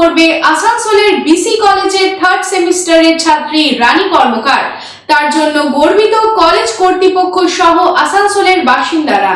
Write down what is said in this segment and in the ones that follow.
করবে আসানসোলের বিসি কলেজের থার্ড সেমিস্টারের ছাত্রী রানী কর্মকার। তার জন্য গর্বিত কলেজ কর্তৃপক্ষ সহ আসানসোলের বাসিন্দারা।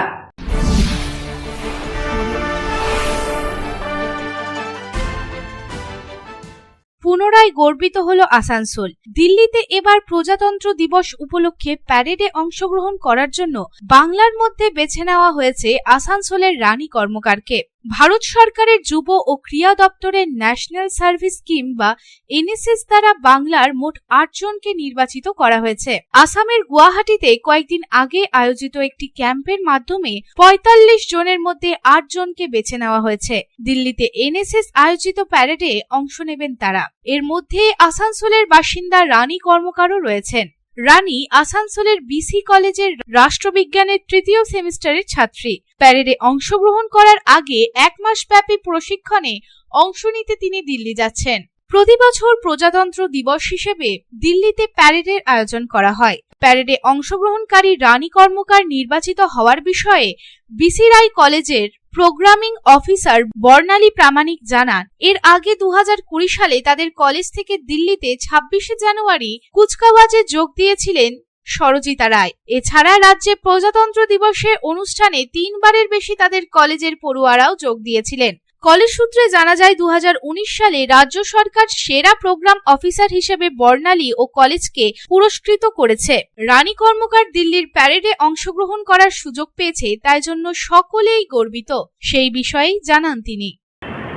পুনরায় গর্বিত হল আসানসোল। দিল্লিতে এবার প্রজাতন্ত্র দিবস উপলক্ষে প্যারেডে অংশগ্রহণ করার জন্য বাংলার মধ্যে বেছে নেওয়া হয়েছে আসানসোলের রানী কর্মকারকে। ভারত সরকারের যুব ও ক্রীড়া দপ্তরের ন্যাশনাল সার্ভিস স্কিম বা এনএসএস দ্বারা বাংলার মোট আট জনকে নির্বাচিত করা হয়েছে। আসামের গুয়াহাটিতে কয়েকদিন আগে আয়োজিত একটি ক্যাম্পের মাধ্যমে পঁয়তাল্লিশ জনের মধ্যে আট জনকে বেছে নেওয়া হয়েছে। দিল্লিতে এনএসএস আয়োজিত প্যারেডে অংশ নেবেন তারা। এর মধ্যে আসানসোলের বাসিন্দা রানী কর্মকারও রয়েছেন। রানী আসানসোলের বিসি কলেজের রাষ্ট্রবিজ্ঞানের তৃতীয় সেমিস্টারের ছাত্রী। প্যারেডে অংশগ্রহণ করার আগে এক মাস ব্যাপী প্রশিক্ষণে অংশ নিতে তিনি দিল্লি যাচ্ছেন। প্রতি বছর প্রজাতন্ত্র দিবস হিসেবে দিল্লিতে প্যারেডের আয়োজন করা হয়। প্যারেডে অংশগ্রহণকারী রানী কর্মকার নির্বাচিত হওয়ার বিষয়ে বিসি রায় কলেজের প্রোগ্রামিং অফিসার বর্ণালী প্রামাণিক জানান, এর আগে দু হাজার কুড়ি সালে তাদের কলেজ থেকে দিল্লিতে ছাব্বিশে জানুয়ারি কুচকাওয়াজে যোগ দিয়েছিলেন সরজিতা রায়। এছাড়া রাজ্যে প্রজাতন্ত্র দিবসের অনুষ্ঠানে তিনবারের বেশি তাদের কলেজের পড়ুয়ারাও যোগ দিয়েছিলেন। কলেজ সূত্রে জানা যায় দু হাজার উনিশ সালে রাজ্য সরকার সেরা প্রোগ্রাম অফিসার হিসেবে বর্ণালী ও কলেজকে পুরস্কৃত করেছে। রানী কর্মকার দিল্লির প্যারেডে অংশগ্রহণ করার সুযোগ পেয়েছে, তাই জন্য সকলেই গর্বিত। সেই বিষয়েই জানান তিনি।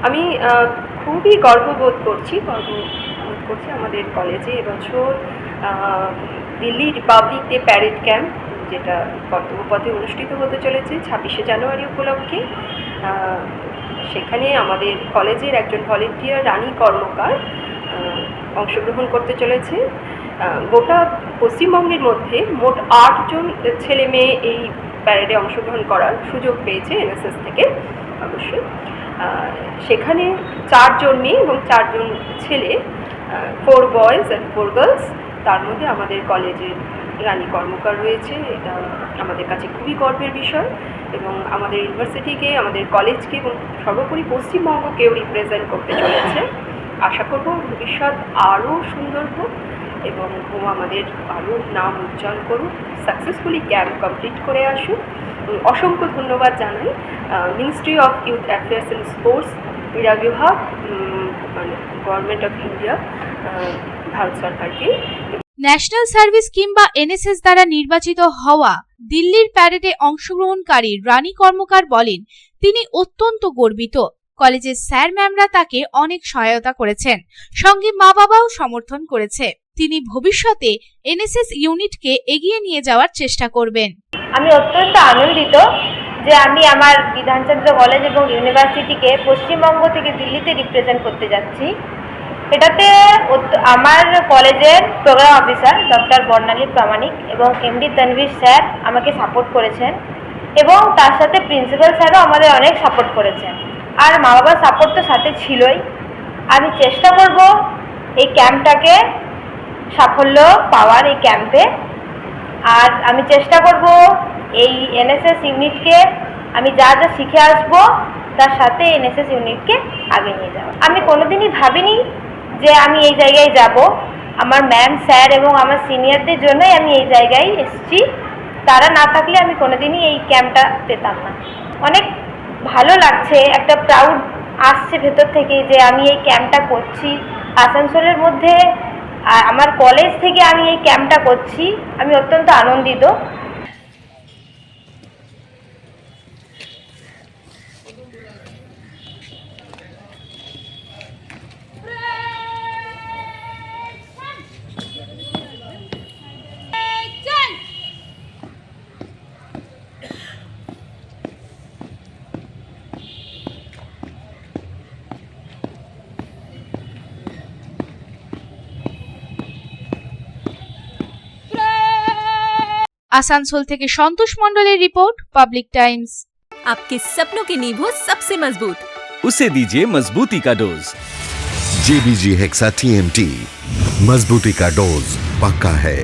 আমি খুবই গর্ববোধ করছি গর্ববোধ করছি আমাদের কলেজে এবছর Delhi republic day parade camp, যেটা কর্তব্যপথে অনুষ্ঠিত হতে চলেছে ছাব্বিশে জানুয়ারি উপলক্ষে। সেখানে আমাদের কলেজের একজন ভলেন্টিয়ার রানী কর্মকার অংশগ্রহণ করতে চলেছে। গোটা পশ্চিমবঙ্গের মধ্যে মোট আটজন ছেলে মেয়ে এই প্যারেডে অংশগ্রহণ করার সুযোগ পেয়েছে এনএসএস থেকে, অবশ্যই। সেখানে চারজন মেয়ে এবং চারজন ছেলে four boys and four girls তার মধ্যে আমাদের কলেজের রানী কর্মকার রয়েছে, এটা আমাদের কাছে খুবই গর্বের বিষয় এবং আমাদের ইউনিভার্সিটিকে, আমাদের কলেজকে এবং সর্বোপরি পশ্চিমবঙ্গকেও রিপ্রেজেন্ট করতে চলেছে। আশা করব ভবিষ্যৎ আরও সুন্দর হোক এবং ও আমাদের আরও নাম উজ্জ্বল করুক সাকসেসফুলি ক্যাম্প কমপ্লিট করে আসুক। অসংখ্য ধন্যবাদ জানাই ministry of youth affairs and sports ক্রীড়া বিভাগ মানে গভর্নমেন্ট অফ ইন্ডিয়া ভারত সরকারকে। ন্যাশনাল সার্ভিস কিংবা এনএসএস দ্বারা নির্বাচিত হওয়া দিল্লির প্যারেডে অংশগ্রহণকারী রানী কর্মকার বলেন, তিনি অত্যন্ত গর্বিত। কলেজের স্যার ম্যামরা তাকে অনেক সহায়তা করেছেন, সঙ্গে মা বাবাও সমর্থন করেছে। তিনি ভবিষ্যতে এনএসএস ইউনিটকে এগিয়ে নিয়ে যাওয়ার চেষ্টা করবেন। আমি অত্যন্ত আনন্দিত যে আমি আমার বিধানচন্দ্র কলেজ এবং ইউনিভার্সিটিকে পশ্চিমবঙ্গ থেকে দিল্লিতে রিপ্রেজেন্ট করতে যাচ্ছি। এটাতে আমার কলেজের programme officer doctor Barnali Pramanik এবং এমডি তনবীর স্যার আমাকে সাপোর্ট করেছেন এবং তার সাথে প্রিন্সিপাল স্যারও আমাদের অনেক সাপোর্ট করেছেন। আর মা বাবার সাপোর্ট তো সাথে ছিলই। আমি চেষ্টা করব এই ক্যাম্পটাকে সাফল্য পাওয়ার এই ক্যাম্পে। আর আমি চেষ্টা করব এই এনএসএস ইউনিটকে আমি যা যা শিখে আসব, তার সাথে এনএসএস ইউনিটকে আগে নিয়ে যাওয়া আমি কোনোদিনই ভাবিনি যে আমি এই জায়গায় যাব। আমার ম্যাম স্যার এবং আমার সিনিয়রদের জন্যই আমি এই জায়গায় এসেছি। তারা না থাকলে আমি কোনোদিনই এই ক্যাম্পটা পেতাম না। অনেক ভালো লাগছে, একটা প্রাউড আসছে ভেতর থেকে যে আমি এই ক্যাম্পটা করছি। আসানসোলের মধ্যে আমার কলেজ থেকে আমি এই ক্যাম্পটা করছি। আমি অত্যন্ত আনন্দিত। আসানসোল থেকে সন্তোষ মণ্ডলের রিপোর্ট পাবলিক টাইমস आपके सपनों की नींव हो सबसे मजबूत उसे दीजिए मजबूती का डोज जेबीजी हेक्सा टीएमटी मजबूती का डोज पक्का है